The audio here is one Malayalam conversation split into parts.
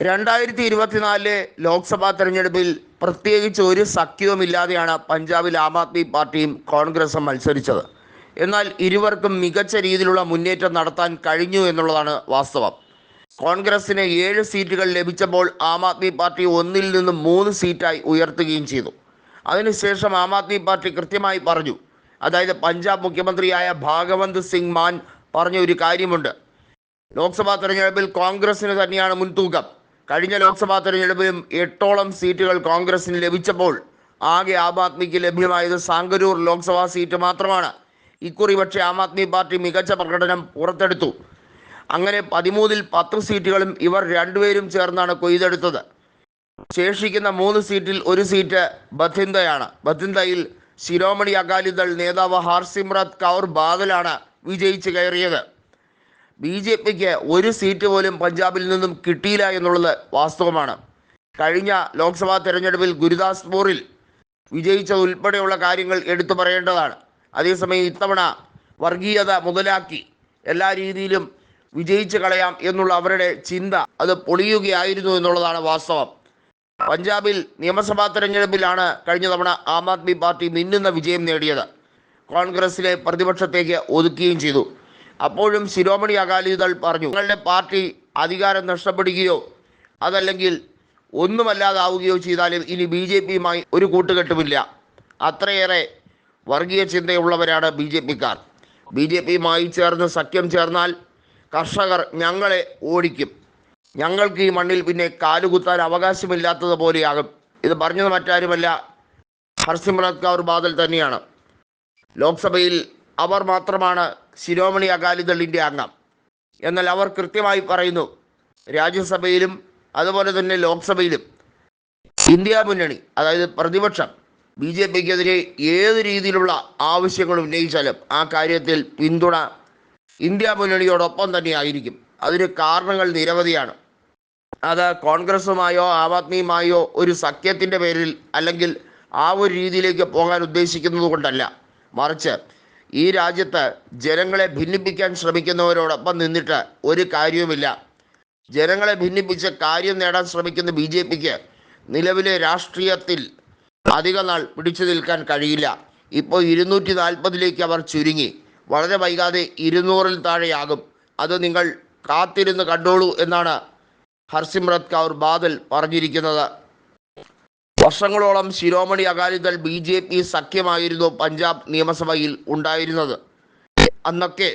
രണ്ടായിരത്തി ഇരുപത്തിനാലിലെ ലോക്സഭാ തെരഞ്ഞെടുപ്പിൽ പ്രത്യേകിച്ച് ഒരു സഖ്യവുമില്ലാതെയാണ് പഞ്ചാബിൽ ആം ആദ്മി പാർട്ടിയും കോൺഗ്രസും മത്സരിച്ചത്. എന്നാൽ ഇരുവർക്കും മികച്ച രീതിയിലുള്ള മുന്നേറ്റം നടത്താൻ കഴിഞ്ഞു എന്നുള്ളതാണ് വാസ്തവം. കോൺഗ്രസിന് ഏഴ് സീറ്റുകൾ ലഭിച്ചപ്പോൾ ആം ആദ്മി പാർട്ടി ഒന്നിൽ നിന്നും മൂന്ന് സീറ്റായി ഉയർത്തുകയും ചെയ്തു. അതിനുശേഷം ആം ആദ്മി പാർട്ടി കൃത്യമായി പറഞ്ഞു. അതായത് പഞ്ചാബ് മുഖ്യമന്ത്രിയായ ഭാഗവന്ത് സിംഗ് മാൻ പറഞ്ഞ ഒരു കാര്യമുണ്ട്. ലോക്സഭാ തെരഞ്ഞെടുപ്പിൽ കോൺഗ്രസിന് തന്നെയാണ് മുൻതൂക്കം. കഴിഞ്ഞ ലോക്സഭാ തെരഞ്ഞെടുപ്പിലും എട്ടോളം സീറ്റുകൾ കോൺഗ്രസിന് ലഭിച്ചപ്പോൾ ആകെ ആം ആദ്മിക്ക് ലഭ്യമായത് സാങ്കരൂർ ലോക്സഭാ സീറ്റ് മാത്രമാണ്. ഇക്കുറി പക്ഷേ ആം ആദ്മി പാർട്ടി മികച്ച പ്രകടനം പുറത്തെടുത്തു. അങ്ങനെ പതിമൂന്നിൽ പത്ത് സീറ്റുകളും ഇവർ രണ്ടുപേരും ചേർന്നാണ് കൊയ്തെടുത്തത്. ശേഷിക്കുന്ന മൂന്ന് സീറ്റിൽ ഒരു സീറ്റ് ബത്തിന്തയാണ് ബത്തിന്തയിൽ ശിരോമണി അകാലിദൾ നേതാവ് ഹർസിമ്രത് കൗർ ബാദലാണ് വിജയിച്ച് കയറിയത്. ബി ജെ പിക്ക് ഒരു സീറ്റ് പോലും പഞ്ചാബിൽ നിന്നും കിട്ടിയില്ല എന്നുള്ളത് വാസ്തവമാണ്. കഴിഞ്ഞ ലോക്സഭാ തെരഞ്ഞെടുപ്പിൽ ഗുരുദാസ്പൂറിൽ വിജയിച്ച ഉൾപ്പെടെയുള്ള കാര്യങ്ങൾ എടുത്തു പറയേണ്ടതാണ്. അതേസമയം ഇത്തവണ വർഗീയത മുതലാക്കി എല്ലാ രീതിയിലും വിജയിച്ചു കളയാം എന്നുള്ള അവരുടെ ചിന്ത അത് പൊളിയുകയായിരുന്നു എന്നുള്ളതാണ് വാസ്തവം. പഞ്ചാബിൽ നിയമസഭാ തെരഞ്ഞെടുപ്പിലാണ് കഴിഞ്ഞ തവണ ആം ആദ്മി പാർട്ടി മിന്നുന്ന വിജയം നേടിയത്. കോൺഗ്രസിലെ പ്രതിപക്ഷത്തേക്ക് ഒതുക്കുകയും ചെയ്തു. അപ്പോഴും ശിരോമണി അകാലിദൾ പറഞ്ഞു നിങ്ങളുടെ പാർട്ടി അധികാരം നഷ്ടപ്പെടുകയോ അതല്ലെങ്കിൽ ഒന്നുമല്ലാതാവുകയോ ചെയ്താലും ഇനി ബി ജെ പിയുമായി ഒരു കൂട്ടുകെട്ടുമില്ല. അത്രയേറെ വർഗീയ ചിന്തയുള്ളവരാണ് ബി ജെ പിക്കാർ. ബി ജെ പിയുമായി ചേർന്ന് സഖ്യം ചേർന്നാൽ കർഷകർ ഞങ്ങളെ ഓടിക്കും. ഞങ്ങൾക്ക് ഈ മണ്ണിൽ പിന്നെ കാലുകുത്താൻ അവകാശമില്ലാത്തതുപോലെയാകും ഇത് പറഞ്ഞത് മറ്റാരുമല്ല ഹർസിമ്രത് കൗർ ബാദൽ തന്നെയാണ്. ലോക്സഭയിൽ അവർ മാത്രമാണ് ശിരോമണി അകാലിദളിന്റെ അംഗം. എന്നാൽ അവർ കൃത്യമായി പറയുന്നു രാജ്യസഭയിലും അതുപോലെ തന്നെ ലോക്സഭയിലും ഇന്ത്യ മുന്നണി അതായത് പ്രതിപക്ഷം ബി ജെ പിക്കെതിരെ ഏത് രീതിയിലുള്ള ആവശ്യങ്ങൾ ഉന്നയിച്ചാലും ആ കാര്യത്തിൽ പിന്തുണ ഇന്ത്യ മുന്നണിയോടൊപ്പം തന്നെ ആയിരിക്കും അതിന് കാരണങ്ങൾ നിരവധിയാണ്. അത് കോൺഗ്രസുമായോ ആം ആദ്മിയുമായോ ഒരു സഖ്യത്തിന്റെ പേരിൽ അല്ലെങ്കിൽ ആ ഒരു രീതിയിലേക്ക് പോകാൻ ഉദ്ദേശിക്കുന്നത് കൊണ്ടല്ല. മറിച്ച് ഈ രാജ്യത്ത് ജനങ്ങളെ ഭിന്നിപ്പിക്കാൻ ശ്രമിക്കുന്നവരോടൊപ്പം നിന്നിട്ട് ഒരു കാര്യവുമില്ല. ജനങ്ങളെ ഭിന്നിപ്പിച്ച് കാര്യം നേടാൻ ശ്രമിക്കുന്ന ബി ജെ പിക്ക് നിലവിലെ രാഷ്ട്രീയത്തിൽ അധിക നാൾ പിടിച്ചു നിൽക്കാൻ കഴിയില്ല. ഇപ്പോൾ ഇരുന്നൂറ്റി നാൽപ്പതിലേക്ക് അവർ ചുരുങ്ങി. വളരെ വൈകാതെ ഇരുന്നൂറിൽ താഴെയാകും. അത് നിങ്ങൾ കാത്തിരുന്ന് കണ്ടോളൂ എന്നാണ് ഹർസിമ്രത് കൗർ ബാദൽ പറഞ്ഞിരിക്കുന്നത്. വർഷങ്ങളോളം Shiromani Akali Dal B J P സഖ്യമായിരുന്നു Punjab നിയമസഭയിൽ ഉണ്ടായിരുന്നത്. അന്നൊക്കെ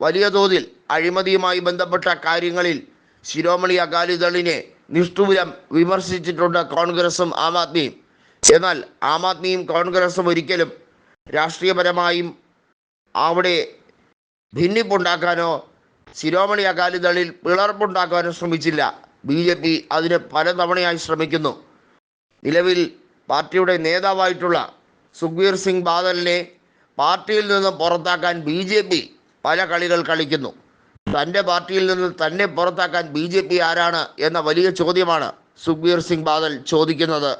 വലിയ തോതിൽ അഴിമതിയുമായി ബന്ധപ്പെട്ട കാര്യങ്ങളിൽ ശിരോമണി അകാലിദളിനെ നിഷ്ഠൂരം വിമർശിച്ചിട്ടുണ്ട് കോൺഗ്രസും ആം ആദ്മിയും എന്നാൽ ആം ആദ്മിയും കോൺഗ്രസും ഒരിക്കലും രാഷ്ട്രീയപരമായും അവിടെ ഭിന്നിപ്പുണ്ടാക്കാനോ ശിരോമണി അകാലിദളിൽ പിളർപ്പുണ്ടാക്കാനോ ശ്രമിച്ചില്ല. ബി ജെ പി അതിന് പലതവണയായി ശ്രമിക്കുന്നു. നിലവിൽ പാർട്ടിയുടെ നേതാവായിട്ടുള്ള സുഖ്വീർ സിംഗ് ബാദലിനെ പാർട്ടിയിൽ നിന്ന് പുറത്താക്കാൻ ബി ജെ പി പല കളികൾ കളിക്കുന്നു. തന്റെ പാർട്ടിയിൽ നിന്ന് തന്നെ പുറത്താക്കാൻ ബി ജെ പി ആരാണ് എന്ന വലിയ ചോദ്യമാണ് സുഖ്വീർ സിംഗ് ബാദൽ ചോദിക്കുന്നത്.